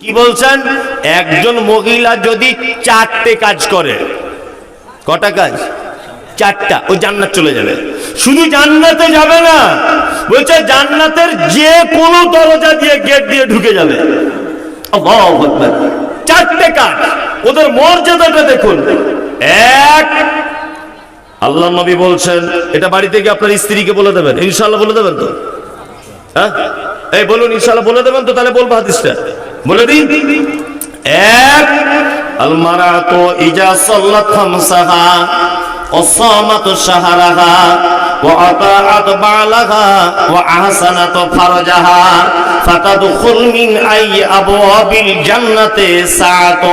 কি বলছেন? একজন মহিলা যদি চারটে কাজ করে, কটা কাজ? চারটা, ও জান্নাত চলে যাবে। শুধু জান্নাতে যাবে না, বলছে জান্নাতের যে কোনো দরজা দিয়ে গেট দিয়ে ঢুকে যাবে। চারটে কাজ, ওদের মর্যাদাটা দেখুন। এক, আল্লাহ নবী বলছেন, এটা বাড়ি থেকে আপনার স্ত্রীকে বলে দেবেন ইনশাল্লাহ বলে দেবেন তো? হ্যাঁ? এই বলুন ইনশাল্লাহ বলে দেবেন তো, তাহলে বলব হাদিসটা। বলে দিই। এক আলমারা তো ইজা সাল্লাত খামসাহা অসামাত সাহারাহা وأطاعت بعلها وأحسنت فرجها فتدخل من أي أبواب الجنة ساعة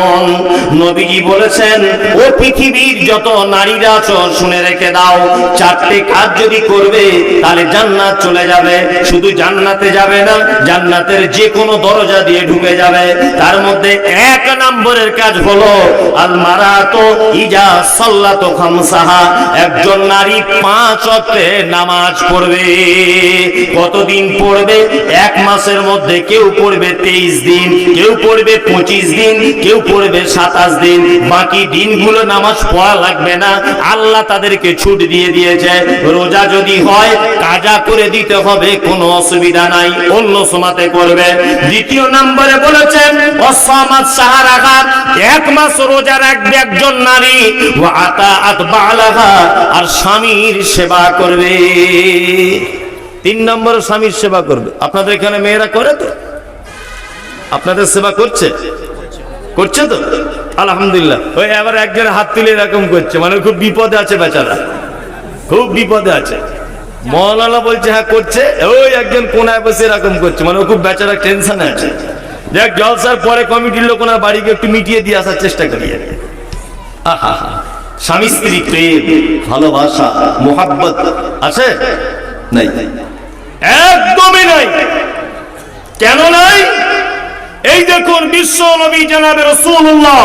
নবীজি বলেছেন ও পৃথিবীর যত নারীরা আছো শুনে রেখে দাও চারটে কাজ যদি করবে তাহলে জান্নাত চলে যাবে শুধু জান্নাতে যাবে না জান্নাতের যে কোনো দরজা দিয়ে ঢুকে যাবে তার মধ্যে এক নম্বরের কাজ হলো আল মারাতো ইজা সাল্লাতো খামসাহা একজন নারী পাঁচ অক্টে নামাজ পড়বে। কতদিন পড়বে? এক মাসের মধ্যে কেউ পড়বে তেইশ দিন, কেউ পড়বে পঁচিশ দিন, কেউ পড়বে সাতাশ দিন। বাকি দিনগুলো নামাজ পড়া লাগবে না। আল্লাহ তাদেরকে ছুট দিয়ে দিয়েছে। রোজা যদি হয়, কাজা করে দিতে হবে, কোনো অসুবিধা নাই, অন্য সমাতে করবে। দ্বিতীয় নম্বরে বলেছেন অসামাত সাহারাঘাত, এক মাস রোজা রাখবে একজন নারী। আর স্বামীর সেবা করবে। তিন নম্বরে স্বামীর সেবা করবে। আপনাদের এখানে মেয়েরা করে তো? আপনাদের সেবা করছে? করছে তো? আলহামদুলিল্লাহ। ওই আবার একজন হাত তুলে এরকম করছে। মানে খুব বিপদে আছে বেচারা। খুব বিপদে আছে। মৌলানা বলছে হ্যাঁ করছে। ওই একজন কোনায় বসে এরকম করছে। মানে খুব বেচারা টেনশনে আছে। দেখ, জলসার পরে কমিটির লোক ওনার বাড়িকে একটু মিটিয়ে দিয়ে আসার চেষ্টা করি আহা। স্বামী স্ত্রী প্রেম, ভালোবাসা, মোহাব্বত আছে? নাই। একদমই নাই। কেন নাই? এই দেখুন, বিশ্ব নবী জানাবে রাসূলুল্লাহ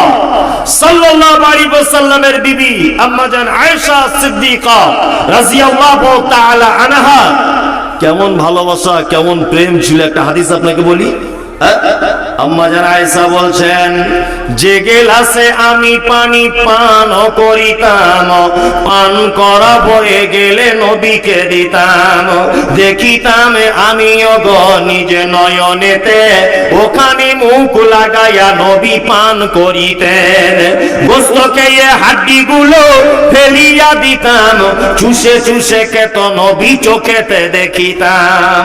সাল্লাল্লাহু আলাইহি ওয়াসাল্লামের বিবি আম্মা জান আয়েশা সিদ্দিকা রাদিয়াল্লাহু তাআলা আনহা। কেমন ভালোবাসা, কেমন প্রেম ছিল একটা হাদিস আপনাকে বলি? হ্যাঁ? আম্মা জান আয়েশা বলছেন যে গেলাসে আমি পানি পান করিতাম। পান করা বয়ে গেলে নবীকে দিতাম। দেখিতাম আমিও গ নিজ নয়নেতে ওখানে মুখ লাগাইয়া নবী পান করিতেন। গোস্ত খেয়ে হাড্ডি গুলো ফেলিয়া দিতাম। চুষে চুষে কেত নবী চোখেতে দেখিতাম।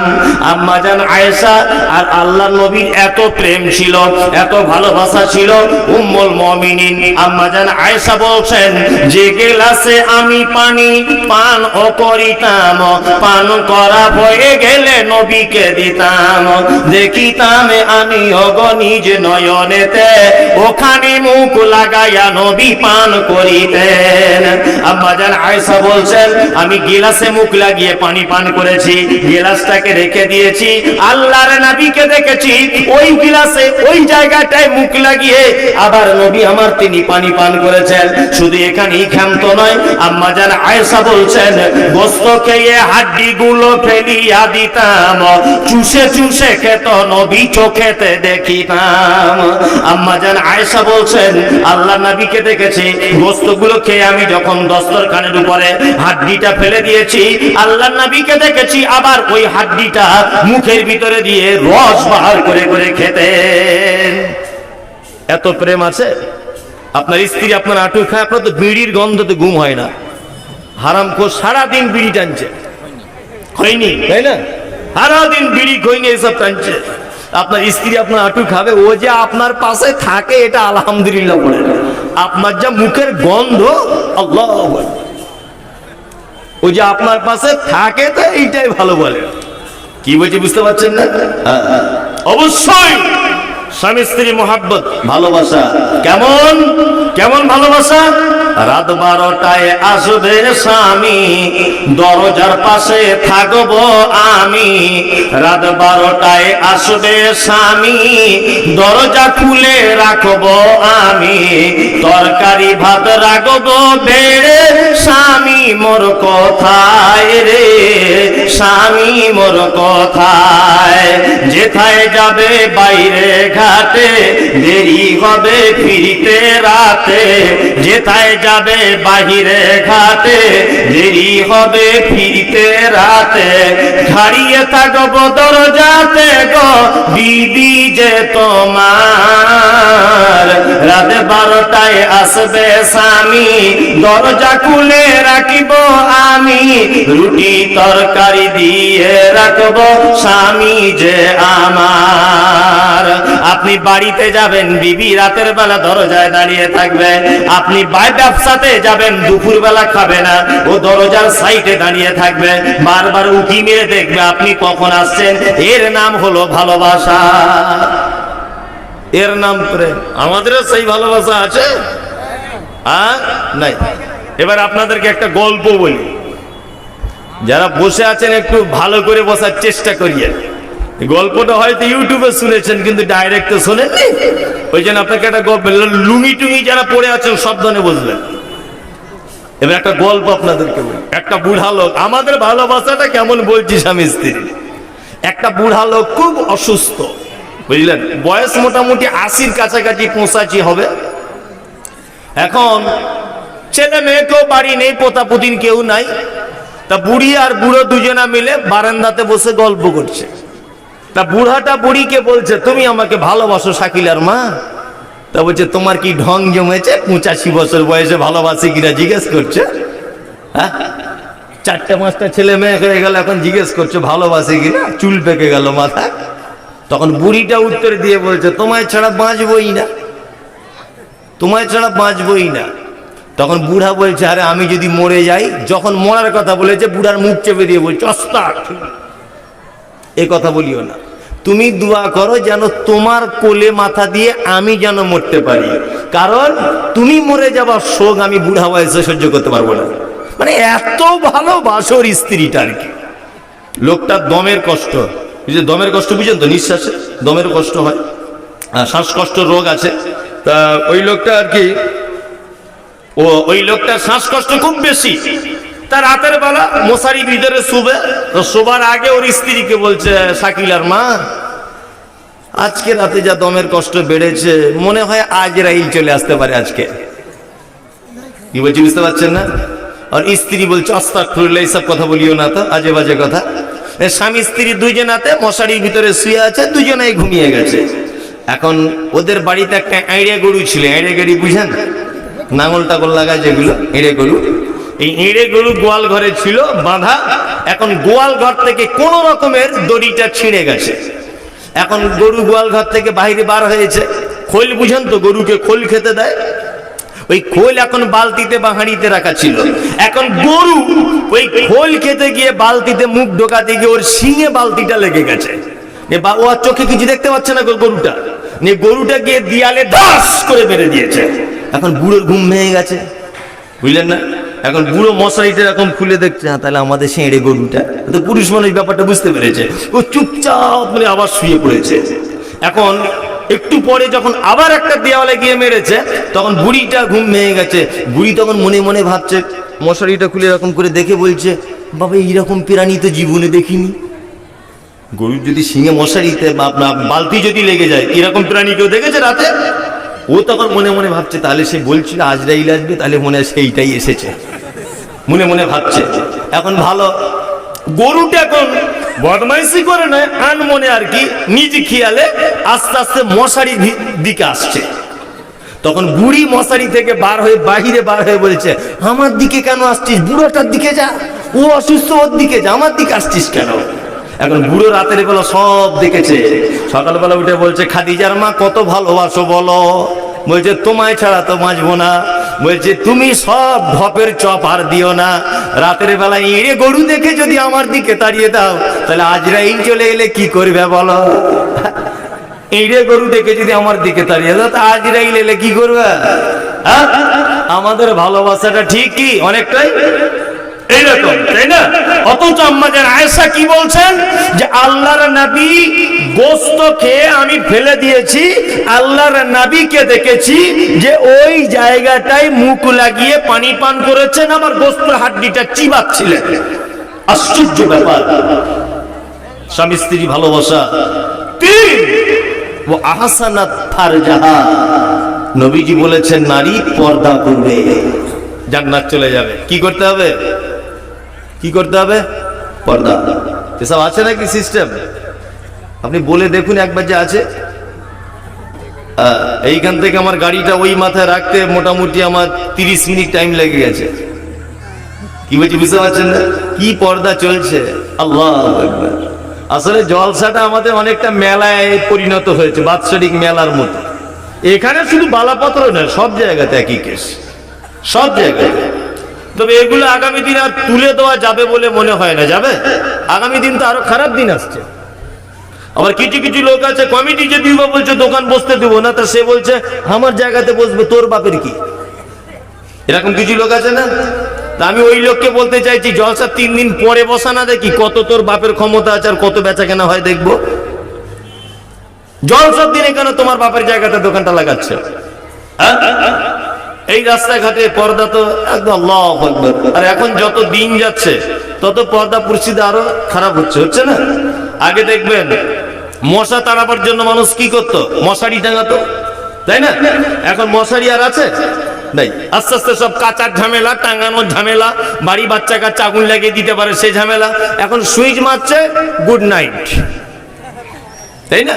আম্মা জান আয়েশা, আর আল্লাহ নবীর এত প্রেম ছিল, এত ভালোবাসা ছিল। উম্মুল মুমিনিন আম্মা জান আয়েশা বলছেন, যে গেলাসে আমি পানি পান ও করিতাম, পান করা হয়ে গেলে নবীকে দিতাম। দেখিতাম আমি অগ নিজ নয়নেতে, ওখানে মুখ লাগাইয়া নবী পান করিতেন। আম্মা জান আয়েশা বলছেন, আমি গিলাসে মুখ লাগিয়ে পানি পান করেছি, গিলাসটাকে রেখে দিয়েছি, আল্লাহর নবীকে দেখেছি, ওই গিলাসে ওই জায়গাটায় মুখ লাগিয়ে আবার নবী আমার তিনি পানি পান করেছেন। শুধু এখানেই ক্ষান্ত নয়, আম্মা জান আয়েশা বলছেন, গোস্ত খেয়ে হাড্ডি গুলো ফেলিয়া দিতাম, চুষে চুষে খেত নবী চোখেতে দেখিতাম। আম্মা জান আয়েশা বলছেন আল্লাহ নবীকে দেখেছি গোস্তগুলো খেয়ে আমি যখন দস্তরখানের উপরে হাড্ডিটা ফেলে দিয়েছি আল্লাহ নবীকে দেখেছি, আবার ওই হাড্ডিটা মুখের ভিতরে দিয়ে রস বাহার করে করে খেতেন এত প্রেম আছে? আপনার স্ত্রী আপনার আটু খায় আপনার তো বিড়ির গন্ধতে ঘুম হয় না। হারাম খো সারাদিন বিড়ি টানছে। হয়নি? তাই না? সারাদিন বিড়ি খইনি এসব টানছে। আপনার স্ত্রী আপনার আটু খাবে ও যে আপনার পাশে থাকে এটা আলহামদুলিল্লাহ বলে আপনার যা মুখের গন্ধ আল্লাহ ও যে আপনার পাশে থাকে তো এইটাই ভালো বলে। কি বলছে বুঝতে পারছেন না? হ্যাঁ, হ্যাঁ। অবশ্যই! স্বামী স্ত্রী মোহাব্বত ভালোবাসা। কেমন? কেমন ভালোবাসা? রাত বারোটায় আসবে স্বামী, দরজার পাশে থাকব আমি। রাত বারোটায় আসবে স্বামী, দরজা খুলে রাখব আমি। তরকারি ভাত রাখব বেড়ে, স্বামী মোর কথায় রে, স্বামী মোর কথায়। যেথায় যাবে বাইরে ঘাটে, দেরি হবে ফিরিতে রাতে। যেথায় যাবে বাহিরে ঘাটে দেরি হবে ফিরিতে রাতে হারিয়ে থাকব দরজাতে গো, দিদি যে তোমার। রাত বারোটায় আসবে স্বামী, দরজা খুলে রাখিব আমি, রুটি তরকারি দিয়ে রাখব স্বামী যে আমার। আপনি বাড়িতে যাবেন, বিবি রাতের বেলা দরজায় দাঁড়িয়ে থাকবে। আপনি বাই ব্যবসাতে যাবেন দুপুর বেলা খাবে না, ও দরজার সাইডে দাঁড়িয়ে থাকবে। বারবার উকি মেরে দেখবে আপনি কখন আসছেন? এর নাম হলো ভালোবাসা। এর নাম প্রেম আমাদেরও সেই ভালোবাসা আছে? নাই। এবার আপনাদেরকে একটা গল্প বলি। যারা বসে আছেন একটু ভালো করে বসার চেষ্টা করিয়ে গল্পটা হয়তো ইউটিউবে শুনেছেন, কিন্তু ডাইরেক্ট তো শোনেননি? ওই জন্য আপনাকে একটা গল্প লুঙ্গি টুঙ্গি যারা পড়ে আছেন সাবধানে বুঝবেন। এবার একটা গল্প আপনাদেরকে বলি। একটা বুড়া লোক, আমাদের ভালোবাসাটা কেমন বলছি স্বামী স্ত্রী? একটা বুড়া লোক খুব অসুস্থ, বুঝলেন? বয়স মোটামুটি আশির কাছাকাছি পৌঁছাচি হবে। এখন ছেলে মেয়েকেও বাড়ি নেই পোতা পুতিন কেউ নাই। তা বুড়ি আর বুড়ো দুজনা মিলে বারান্দাতে বসে গল্প করছে। তা বুড়াটা বুড়িকে বলছে, তুমি আমাকে ভালোবাসো শাকিলার মা। তা বলছে, তোমার কি ঢং জমেছে? পঁচাশি বছর বয়সে ভালোবাসি কিনা জিজ্ঞেস করছে। হ্যাঁ? চারটে পাঁচটা ছেলে মেয়ে হয়ে গেল, এখন জিজ্ঞেস করছে, ভালোবাসি কিনা? চুল পেকে গেল মাথা তখন বুড়িটা উত্তর দিয়ে বলছে, তোমায় ছাড়া বাঁচবই না। তোমায় ছাড়া বাঁচবই না। তখন বুড়া বলছে, আরে, আমি যদি মরে যাই, যখন মরার কথা বলেছে, বুড়ার মুখ চেপে দিয়ে বলছে অস্তাক এ কথা বলিও না। তুমি দোয়া করো যেন তোমার কোলে মাথা দিয়ে আমি যেন মরতে পারি। কারণ তুমি মরে যাবার শোক আমি বুড়া বয়সে সহ্য করতে পারব না। মানে এত ভালোবাসোর স্ত্রীটা আর কি। লোকটার দমের কষ্ট। যে দমের কষ্ট বুঝেন তো, নিঃশ্বাসে দমের কষ্ট হয়। শ্বাসকষ্ট রোগ আছে। তা ওই লোকটা আর কি, ও ওই লোকটার শ্বাসকষ্ট খুব বেশি। তা রাতের বেলা। মশারি ভিতরে শুবে। তো শোবার আগে ওর স্ত্রীকে বলছে শাকিলার মা, আজকে রাতে যা দমের কষ্ট বেড়েছে, মনে হয় আজ রাইল চলে আসতে পারে আজকে। কি বলছি, বুঝতে পারছেন না? আর স্ত্রী বলছে অস্তাক খুললে এইসব কথা বলিও না তো, আজে বাজে কথা। স্বামী, স্ত্রী দুজনাতে মশারির ভিতরে শুয়ে আছে, দুজনেই ঘুমিয়ে গেছে। এখন ওদের বাড়িতে একটা এঁড়ে গরু ছিল। এঁড়ে গরু বুঝেন? নাঙল টাগল লাগা যেগুলো, এঁড়ে গরু। এই এঁড়ে গরু গোয়াল ঘরে ছিল, বাঁধা। এখন গোয়াল ঘর থেকে কোন রকমের দড়িটা ছিঁড়ে গেছে। এখন গরু গোয়াল ঘর থেকে বাইরে বার হয়েছে। খোল বুঝেন তো, গরুকে খোল খেতে দেয়। ওই খোল এখন বালতিতে বা হাঁড়িতে রাখা ছিল। এখন গরু ওই খোল খেতে গিয়ে বালতিতে মুখ ঢোকাতে গিয়ে ওর শিঙে বালতিটা লেগে গেছে। বা- ও আর চোখে কিছু দেখতে পাচ্ছে না গরুটা। নিয়ে গরুটা গিয়ে দিয়ালে দাস করে মেরে দিয়েছে। এখন বুড়োর ঘুম ভেঙে গেছে। বুঝলেন না? এখন বুড়ো মশারিটা এরকম খুলে দেখছে হ্যাঁ তাহলে আমাদের সেঁড়ে গরুটা। তো পুরুষ মানুষ ব্যাপারটা বুঝতে পেরেছে। ও চুপচাপ মানে আবার শুয়ে পড়েছে। এখন একটু পরে যখন আবার একটা দেওয়ালে গিয়ে মেরেছে, তখন বুড়িটা ঘুম ভেঙে গেছে। বুড়ি তখন মনে মনে ভাবছে, মশারিটা খুলে এরকম করে দেখে বলছে, বাবা, এইরকম প্রাণী তো জীবনে দেখিনি। গরুর যদি শিঙে মশারিতে আপনার বালতি যদি লেগে যায়, এরকম প্রাণী কেউ দেখেছে রাতে? ও তখন মনে মনে ভাবছে, তাহলে সে বলছিল আজরাইল আসবে তাহলে মনে হয় সেইটাই এসেছে। মনে মনে ভাবছে। এখন ভালো। গরুটা এখন বদমাইশি করে নয় আন মনে আর কি, নিজ খেয়ালে আস্তে আস্তে মশারি দিকে আসছে। তখন বুড়ি মশারি থেকে বার হয়ে বাহিরে বার হয়ে বলছে, আমার দিকে কেন আসছিস? বুড়োটার দিকে যা, ও অসুস্থ, ওর দিকে যা, আমার দিকে আসছিস কেন? এখন বুড়ো রাতের বেলা সব দেখেছে। সকালবেলা উঠে বলছে, খাদিজার মা, কত ভালোবাসো বলো। বলছে, তোমায় ছাড়া তো বাঁচবো না। বলছে, তুমি সব ঢপের চপ আর দিও না। রাতের বেলা এড়ে গরু দেখে যদি আমার দিকে তাড়িয়ে দাও, তাহলে আজরাইল চলে এলে কি করবে বলো? এইরে গরু দেখে যদি আমার দিকে তাড়িয়ে দাও, তা আজরাইল এলে কি করবে? আমাদের ভালোবাসাটা ঠিক কি? অনেকটাই? এইরকম আয়েশা কি বলছেন? যে গোস্ত খেয়ে আমি ফেলে দিয়েছি দেখেছি যে ওই জায়গাটায় মুখ লাগিয়ে পানি পান করেছেন, আমার গোস্তের হাড্ডিটা চিবাচ্ছিলেন। আশ্চর্য ব্যাপার। স্বামী স্ত্রী ভালোবাসা। ও আহসানাত নবীজি বলেছেন, নারী পর্দা করবে। জান্নাত চলে যাবে। কি করতে হবে? কি করতে হবে? পর্দা। এসব আছে নাকি সিস্টেম আপনি বলে দেখুন একবার যে আছে। এইখান থেকে আমার গাড়িটা ওই মাথায় রাখতে মোটামুটি আমার তিরিশ মিনিট টাইম লেগে গেছে। কি বলছি, বুঝতে পারছেন না? কি পর্দা চলছে? আল্লাহ। আসলে জলসাটা আমাদের অনেকটা মেলায় পরিণত হয়েছে, বাৎসরিক মেলার মতো। এখানে শুধু বালাপত্র নয়, সব জায়গাতে একই কেস সব জায়গাতে তবে এগুলো আগামী দিন আর তুলে দেওয়া যাবে বলে মনে হয় না, যাবে? আগামী দিন তো আরও খারাপ দিন আসছে। আবার কিছু কিছু লোক আছে, কমিটি যে দিব বলছে, দোকান বসতে দেবো না, তা সে বলছে, আমার জায়গাতে বসবে, তোর বাপের কি? এরকম কিছু লোক আছে না? আমি ওই লোককে বলতে চাইছি, জলসা তিন দিন পরে বসা না দেখি, কত তোর বাপের ক্ষমতা আছে আর কত বেচা কেনা হয় দেখব? জলসার দিনে কেন তোমার বাপের জায়গাতে দোকানটা লাগাচ্ছে? হ্যাঁ? এই রাস্তাঘাটে পর্দা তো একদম। আর এখন যত দিন যাচ্ছে, তত পর্দা পরিস্থিতি আরও খারাপ হচ্ছে হচ্ছে না? আগে দেখবেন, মশা তাড়াবার জন্য মানুষ কি করতো? মশারি টাঙাতো, তাই না? এখন মশারি আর আছে? নাই। আস্তে আস্তে সব কাঁচার ঝামেলা, টাঙানোর ঝামেলা, বাড়ি বাচ্চা কাচ্চা আগুন লাগিয়ে দিতে পারে সে ঝামেলা। এখন সুইচ মারছে গুড নাইট তাই না?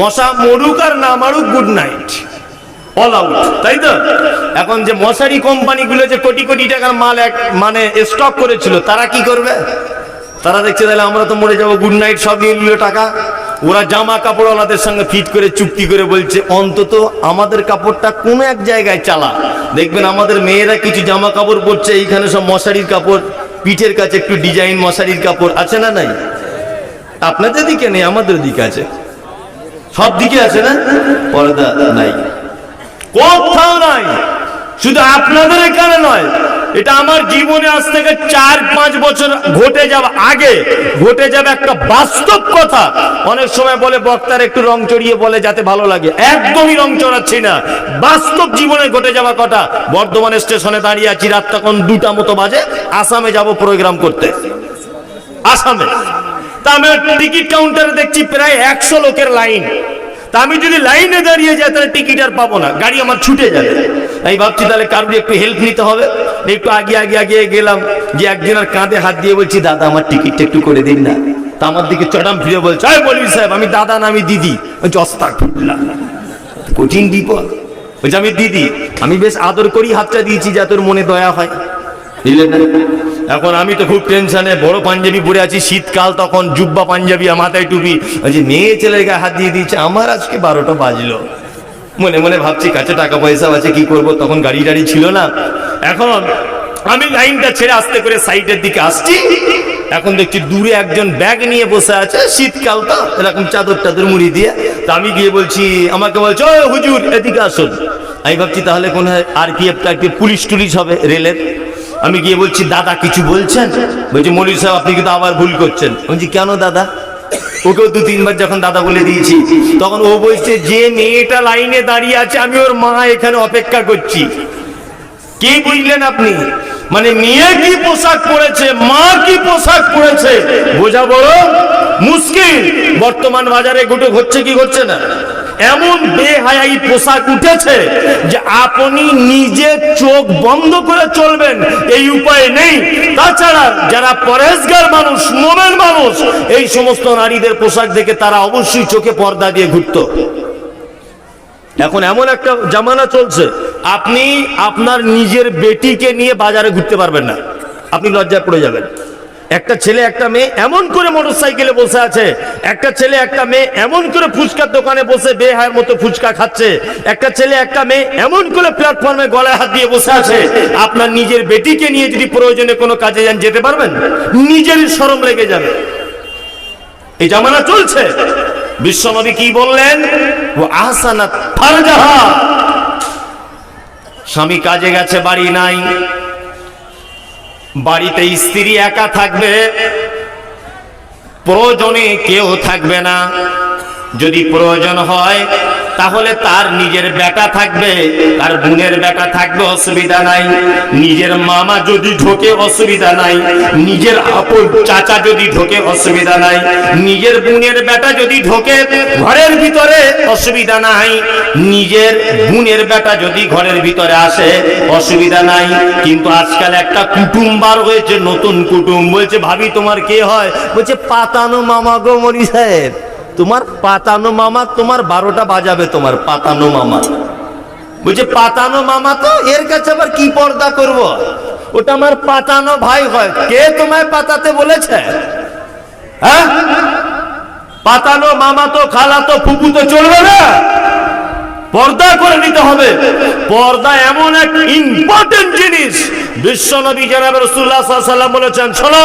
মশা মরুক আর না মারুক গুড নাইট অল আউট তাই তো? এখন যে মশারি কোম্পানিগুলো যে কোটি কোটি টাকার মাল এক মানে স্টক করেছিল, তারা কি করবে? তারা দেখছে তাহলে আমরা তো মরে যাব গুড নাইট সব নিয়ে নিল টাকা। ওরা জামা কাপড়ওয়ালাদের সঙ্গে ফিট করে, চুক্তি করে বলছে, অন্তত আমাদের কাপড়টা কোনো এক জায়গায় চালা। দেখবেন আমাদের মেয়েরা কিছু জামা কাপড় পরছে, এইখানে সব মশারির কাপড়, পিঠের কাছে একটু ডিজাইন মশারির কাপড়, আছে না নাই? আপনাদের দিকে নেই, আমাদের দিকে আছে। সব দিকে আছে না? পর্দা নাই। কোথাও নাই। শুধু আপনাদের এখানে নয়, এটা আমার জীবনে আজ থেকে চার, পাঁচ বছর ঘটে যাওয়া আগে, ঘটে যাবে একটা বাস্তব কথা। অনেক সময় বলে, বক্তার একটু রং চড়িয়ে বলে যাতে ভালো লাগে। একদমই রং চড়াচ্ছি না। বাস্তব জীবনে ঘটে যাওয়া কথা। বর্ধমান স্টেশনে দাঁড়িয়ে আছি, রাত তখন দুটা মতো বাজে। আসামে যাব প্রোগ্রাম করতে। আসামে। তা আমি টিকিট কাউন্টারে দেখছি, প্রায় একশো লোকের লাইন। তা আমি যদি লাইনে দাঁড়িয়ে যাই, তাহলে টিকিট আর পাবো না। গাড়ি আমার ছুটে যাবে। আমি ভাবছি, তাহলে কারোর একটু হেল্প নিতে হবে? একটু আগে আগে আগে গেলাম, যে একজনের কাঁধে হাত দিয়ে বলছি, দাদা, আমার টিকিটটা একটু করে দিন না। তা আমার দিকে চটাম ফিরে বলছে আয় বলবি সাহেব, আমি দাদা না, আমি দিদি। অস্তাক কঠিন বিপদ। বলছে, আমি দিদি, আমি বেশ আদর করি হাতটা দিয়েছি, যা তোর মনে দয়া হয়। বুঝলেন? এখন আমি তো খুব টেনশনে, বড় পাঞ্জাবি পরে আছি, শীতকাল তখন, জুব্বা পাঞ্জাবি মাথায় টুপি। যে মেয়ে ছেলের গায়ে হাত দিয়ে দিচ্ছে আমার আজকে বারোটা বাজলো। মনে মনে ভাবছি কাছে টাকা পয়সা আছে, কি করব? তখন গাড়ি টাড়ি ছিল না। এখন আমি লাইনটা ছেড়ে আস্তে করে সাইডের দিকে আসছি। এখন দেখছি দূরে একজন ব্যাগ নিয়ে বসে আছে, শীতকাল তো, এরকম চাদর টাদর মুড়ি দিয়ে। তা আমি গিয়ে বলছি, আমাকে বলছে, "ওই হুজুর, এদিকে আসুন। আমি ভাবছি, তাহলে কোন আর কি একটা পুলিশ টুলিশ হবে রেলের। আমি গিয়ে বলছি, দাদা, কিছু বলছেন? বলছি মৌলী সাহেব, আপনি কিন্তু আবার ভুল করছেন। বলছি, কেন দাদা? ওকেও দু তিনবার যখন দাদা বলে দিয়েছি, তখন ও বলছে, যে মেয়েটা লাইনে দাঁড়িয়ে আছে, আমি ওর মা এখানে অপেক্ষা করছি। কি বুঝলেন আপনি? মানে মেয়ে কি পোশাক পরেছে, মা কি পোশাক পরেছে, বোঝা বড় মুশকিল। বর্তমান বাজারে ঘটে ঘটছে কি ঘটছে না? এমন বেহায়াই পোশাক উঠেছে যে আপনি নিজে চোখ বন্ধ করে চলবেন, এই উপায় নেই। তাছাড়া যারা পরেশগার মানুষ মোমেন মানুষ, এই সমস্ত নারীদের পোশাক দেখে তারা অবশ্যই চোখে পর্দা দিয়ে ঘুরতো। এখন এমন একটা জামানা চলছে, আপনি আপনার নিজের বেটিকে নিয়ে বাজারে ঘুরতে পারবেন না। আপনি লজ্জায় পড়ে যাবেন। একটা ছেলে, একটা মেয়ে এমন করে মোটর সাইকেলে বসে আছে। একটা ছেলে, একটা মেয়ে এমন করে ফুচকার দোকানে বসে বেহায়ের মতো ফুচকা খাচ্ছে। একটা ছেলে, একটা মেয়ে এমন করে প্ল্যাটফর্মে গলায় হাত দিয়ে বসে আছে। আপনার নিজের বেটিকে নিয়ে যদি প্রয়োজনে কোনো কাজে যান, যেতে পারবেন? নিজেরই সরম লেগে যাবে। এই জামানা চলছে। বিশ্বনবী কি বললেন? ও আহসানাত ফারজাহা। স্বামী কাজে গেছে, বাড়ি নাই। বাড়িতে স্ত্রী একা থাকবে প্রয়োজনে কেউ থাকবে না। যদি প্রয়োজন হয় তাহলে তার নিজের বেটা থাকবে, তার বোনের বেটা থাকবে, অসুবিধা নাই। নিজের মামা যদি ঢোকে, অসুবিধা নাই। নিজের আপন চাচা যদি ঢোকে, অসুবিধা নাই। নিজের বোনের বেটা যদি ঢোকে, ঘরের ভিতরে অসুবিধা নাই। নিজের বোনের বেটা যদি ঘরের ভিতরে আসে, অসুবিধা নাই। কিন্তু আজকাল একটা কুটুম বার হয়েছে, নতুন কুটুম। বলছে, ভাবি, তোমার কে হয়? বলছে, পাতানো মামা গো মরি সাহেব। তোমার পাতানো মামা তোমার বারোটা বাজাবে তোমার পাতানো মামা। বলছে, পাতানো মামা তো এর কাছে আবার কি পর্দা করব। ওটা আমার পাতানো ভাই হয়। কে তোমায় পাতাতে বলেছে? হ্যাঁ? পাতানো মামা তো, খালা তো ফুপু তো চলবে না। পর্দা করে নিতে হবে। পর্দা এমন এক ইম্পর্টেন্ট জিনিস। বিশ্ব নবী জানাবে রসুল্লাহ সাল্লাম বলেছেন, শোনো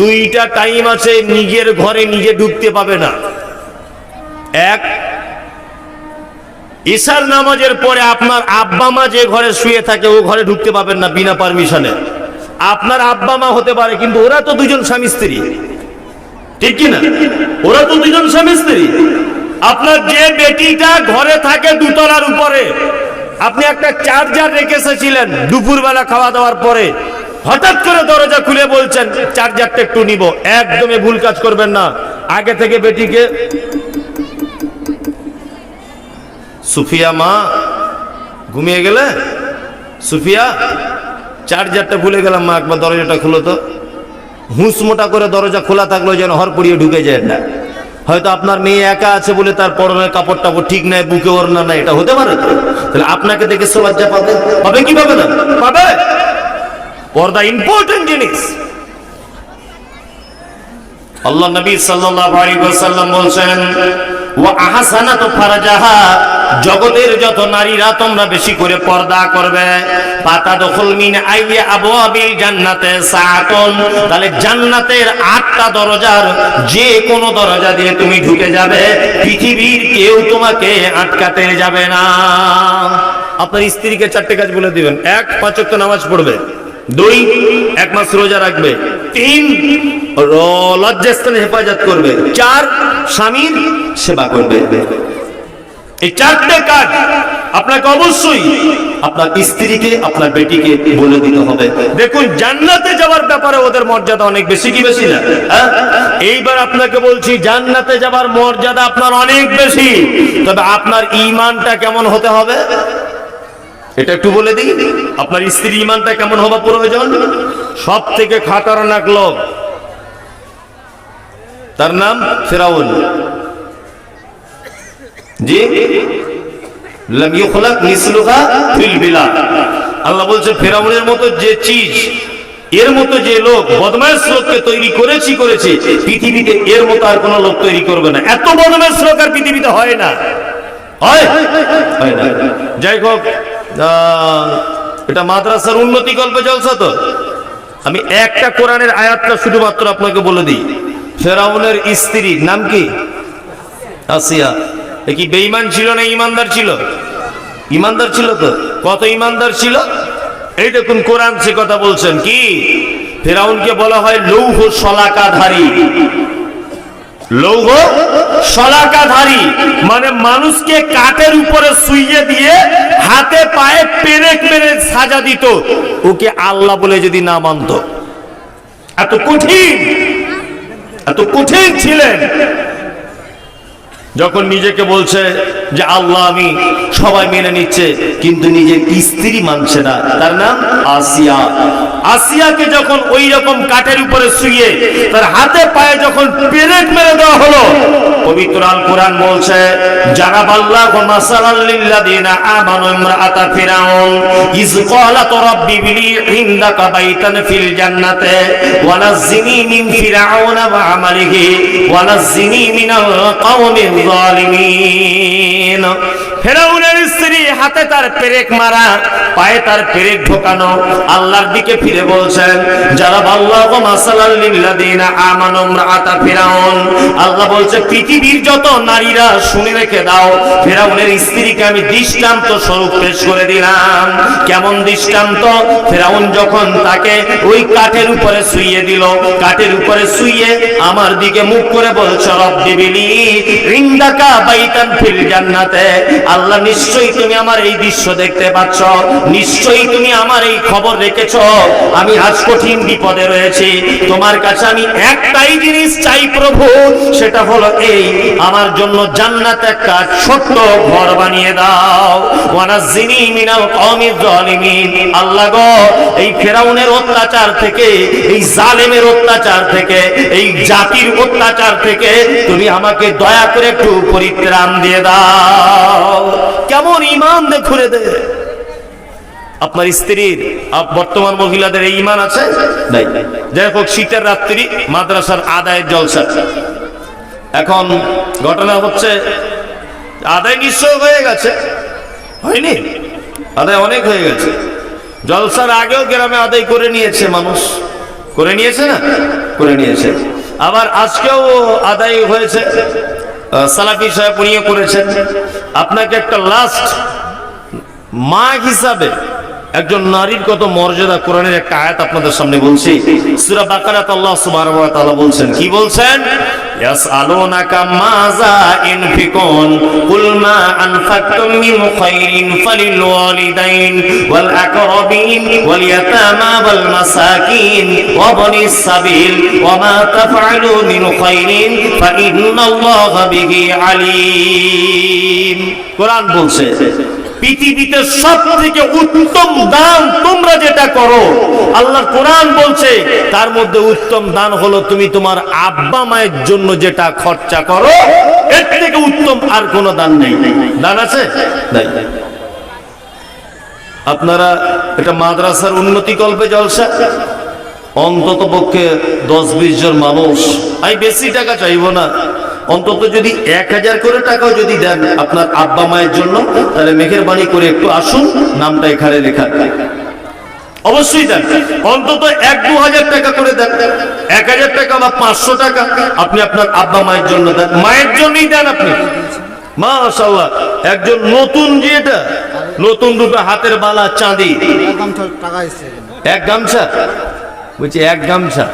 দুইটা টাইম আছে, নিজের ঘরে নিজে ঢুকতে পাবে না। এক, ঈশার নামাজের পরে আপনার আব্বা মা যে ঘরে শুয়ে থাকে, ও ঘরে ঢুকতে পাবেন না বিনা পারমিশনে আপনার আব্বা মা হতে পারে, কিন্তু ওরা তো দুজন স্বামী স্ত্রী। ঠিক কি না? ওরা তো দুজন স্বামী স্ত্রী। আপনার যে বেটিটা ঘরে থাকে দুতলার উপরে, আপনি একটা চার্জার রেখে এসেছিলেন দুপুরবেলা খাওয়া দাওয়ার পরে। হঠাৎ করে দরজা খুলে বলছেন চার্জারটা একটু নিব। একদমই ভুল কাজ করবেন না। আগে থেকে বেটিকে সুফিয়া মা, ঘুমিয়ে গেলে? সুফিয়া চার্জারটা ভুলে গেলাম মা, একবার দরজাটা খুলো তো। হুঁস মোটা করে দরজা খোলা থাকল যেন হর পড়িয়ে ঢুকে যায় না। হয়তো আপনার মেয়ে একা আছে বলে তার পরনের কাপড় টাপড় ঠিক নাই, বুকে ওড়না নাই, এটা হতে পারে তাহলে আপনাকে দেখে সে লজ্জা পাবে পাবে কি পাবে না? পাবে পর্দা ইম্পর্টেন্ট জিনিস আল্লাহ নবী সাল্লাল্লাহু আলাইহি ওয়াসাল্লাম বলছেন, ওয়া আহসানাতু ফারজাহা জগতের যত নারীরা তোমরা বেশি করে পর্দা করবে পাতা দখল মিন আইয়া আবওয়াবিল জান্নাতে সাআতুন। তাহলে জান্নাতের আটটা দরজার যে কোনো দরজা দিয়ে তুমি ঢুকে যাবে, পৃথিবীর কেউ তোমাকে আটকাতে যাবে না। আপনার স্ত্রীকে চারটে কাজ বলে দিবেন। এক, পাঁচ ওয়াক্ত নামাজ পড়বে। দুই, এক মাস রোজা রাখবে। তিন লজ্জাস্থানে হেফাজত করবে। চার, স্বামীর সেবা করবে। এই চারটে কাজ আপনাকে অবশ্যই আপনার স্ত্রীকে, আপনার বেটিকে বলে দিতে হবে। দেখুন, জান্নাতে যাওয়ার ব্যাপারে ওদের মর্যাদা অনেক বেশি কি বেশি না? হ্যাঁ? এইবার আপনাকে বলছি, জান্নাতে যাওয়ার মর্যাদা আপনার অনেক বেশি। তবে আপনার ইমানটা কেমন হতে হবে? এটা একটু বলে দিই, আপনার স্ত্রী ইমানটা কেমন হওয়া প্রয়োজন? সব থেকে খাতারনাক লোক। তার নাম ফেরাউন। জি? আল্লাহ বলছে ফেরাউনের মতো যে চিজ, এর মতো যে লোক বদমাইশ লোককে তৈরি করেছি করেছি, পৃথিবীতে এর মতো আর কোনো লোক তৈরি করবে না। এত বদমাইশ লোক আর পৃথিবীতে হয় না। হয়? হয় না। যাই হোক এটা মাদ্রাসার উন্নতি গল্পে জলসা তো। আমি একটা কোরআনের আয়াতটা শুধুমাত্র আপনাকে বলে দিই। ফেরাউনের স্ত্রী, নাম কি? আসিয়া। এ কি বেঈমান ছিল না ইমানদার ছিল? ইমানদার ছিল তো। কত ইমানদার ছিল? এই দেখুন, কোরআন সে কথা বলছেন কি? ফেরাউনকে বলা হয় লৌহ শলাকাধারী। লৌহ শলাকাধারী মানে মানুষকে কাঠের উপরে শুইয়ে দিয়ে হাতে পায়ে পেরেক মেরে সাজা দিত। ওকে আল্লাহ বলে যদি না মানত। এত কঠিন এত কঠিন ছিলেন। যখন নিজেকে বলছে যে আল্লাহ আমি সবাই মেনে নিচ্ছে, কিন্তু নিজের স্ত্রী মানছে না। তার নাম আসিয়া। আসিয়াকে যখন ওই রকম কাঠের উপরে শুয়ে তার হাতে পায়ে যখন পেরেক মেরে দেওয়া হলো, পবিত্র কোরআন বলছে মাসালাল লিল্লাযিনা আমানু ফিরাউন রাব্বি বিলি বাইতান ফিল জান্নাতে মিন ওয়া আমালিহি মিনাল জালিমিন ফেরাউনের স্ত্রী হাতে তার পেরেক মারা, পায়ে তার পেরেক ঢোকানো। আল্লাহর দিকে ফিরে বলছেন যারা আল্লাহু মাসালাল লিল্লাযিনা আমানু ইমরাআতা ফিরাউন। আল্লাহ বলছে, পৃথিবীর যত নারীরা শুনে রেখে দাও, ফেরাউনের স্ত্রীকে আমি দৃষ্টান্ত স্বরূপ পেশ করে দিলাম। কেমন দৃষ্টান্ত? ফেরাউন যখন তাকে ওই কাঠের উপরে শুইয়ে দিল, কাঠের উপরে শুইয়ে আমার দিকে মুখ করে বলছ, রব্বি বিলি রিন্দাকা বাইতান ফিল জান্নাতে। আল্লাহ, নিশ্চয়ই তুমি আমার এই দৃশ্য দেখতে পাচ্ছ। নিশ্চয়ই তুমি আমার এই খবর রেখেছ। আমি আজ কঠিন বিপদে রয়েছি। তোমার কাছে আমি একটাই জিনিস চাই প্রভু, সেটা হলো এই, আমার জন্য জান্নাত একটা ছোট্ট ঘর বানিয়ে দাও। ওয়ানাজিনি মিনাল কওমিজ জালিমিন আল্লাহ গো, এই ফেরাউনের অত্যাচার থেকে, এই জালেমের অত্যাচার থেকে, এই জাতির অত্যাচার থেকে তুমি আমাকে দয়া করে একটু পরিত্রাণ দিয়ে দাও। কেমন ইমান দেখুরে দে। আপনার স্ত্রীর বর্তমান মহিলাদের এই ইমান আছে? নাই। যাই হোক, শীতের রাত্রি, মাদ্রাসার আদায়ের জলসা। এখন ঘটনা হচ্ছে, আদায় নিশ্চয় হয়ে গেছে। হয়নি? আদায় অনেক হয়ে গেছে। জলসার আগেও গ্রামে আদায় করে নিয়েছে মানুষ। করে নিয়েছে না? করে নিয়েছে। আবার আজকেও আদায় হয়েছে। সালাফি সাহেব উনিও করেছেন। আপনাকে একটা লাস্ট মা হিসাবে একজন নারীর কত মর্যাদা কোরআনের একটা আয়াত আপনাদের সামনে বলছি। সূরা বাকারাত আল্লাহ সুবহানাহু ওয়া তাআলা বলছেন, কি বলছেন? ইয়াসআলুনাকা মাযা ইনফিকুন, কুল মা আনফাকতুম মিন খাইরিন ফালিল ওয়ালিদাইন, ওয়াল আকরাবিন, ওয়াল ইয়াতামা, ওয়াল মাসাকিন, ওয়া বনিস সাবিল, ওয়া মা তাফআলু মিন খাইরিন ফা ইন্নাল্লাহা বিহি আলিম। কোরআন বলছে পৃথিবীতে সব থেকে উত্তম দান তোমরা যেটা করো আল্লাহ কোরআন বলছে, তার মধ্যে উত্তম দান হলো তুমি তোমার আব্বা মায়ের জন্য যেটা খরচা করো, এর থেকে উত্তম আর কোনো দান নেই। দান আছে? আপনারা এটা মাদ্রাসার উন্নতি কল্পে জলসা? অন্তত পক্ষে দশ বিশ জন মানুষ। আমি বেশি টাকা চাইব না। অন্তত যদি এক হাজার করে টাকাও যদি দেন আপনার আব্বা মায়ের জন্য তাহলে মেঘের বাণী করে একটু আসুন নামটা এখানে লেখা। অবশ্যই দেন। অন্তত এক দু হাজার টাকা করে দেন। এক হাজার টাকা বা পাঁচশো টাকা আপনি আপনার আব্বা মায়ের জন্য দেন। মায়ের জন্যই দেন আপনি। মাশাল্লাহ একজন নতুন যে এটা নতুন দুটো হাতের বালা চাঁদি। এক গামছা? বলছি এক গামছা।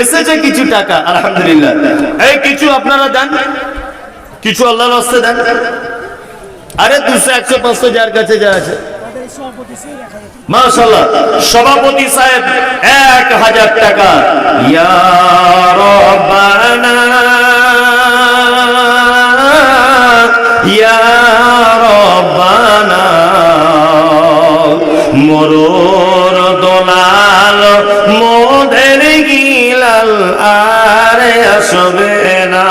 এসেছে কিছু টাকা, আলহামদুলিল্লাহ। এই কিছু আপনারা দেন, কিছু আল্লাহর হস্তে দেন। আরে দুশো, একশো, পাঁচশো যার কাছে যা আছে। মাশাল্লাহ সভাপতি সাহেব, এক হাজার টাকা। ইয়া রব্বানা ইয়া রব্বানা দোলাল মোদের গিলাল আরে আসবে না।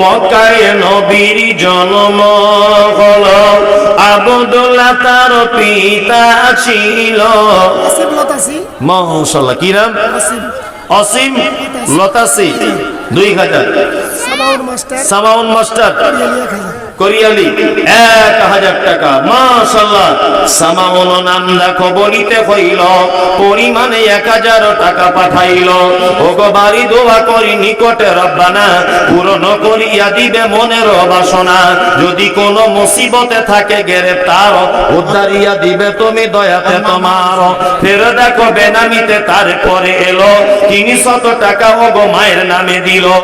মক্কায় নবীর জন্ম হলো আবদুল্লাহ তার পিতা ছিল। মাশাল্লাহ কি নাম? অসীম লতাসি দুই হাজার। সাবাউর মাস্টার। সামাউন মাস্টার। করিয়ালি। এক হাজার টাকা। মাশাল্লাহ সামাউন নাম দেখো বলিতে হইল, পরিমাণে এক হাজার টাকা পাঠাইল। ওগো বাড়ি দোয়া করি নিকটে রব্বানা, পূরণ করিয়া দিবে মনের বাসনা। যদি কোনো মুসিবতে থাকে গ্রেপ্তার, উদ্ধারিয়া দিবে তুমি দয়াতে তোমার। ফের দেখো বেনামিতে তারপরে এলো তিনি শত টাকা ওগো মায়ের নামে দিল।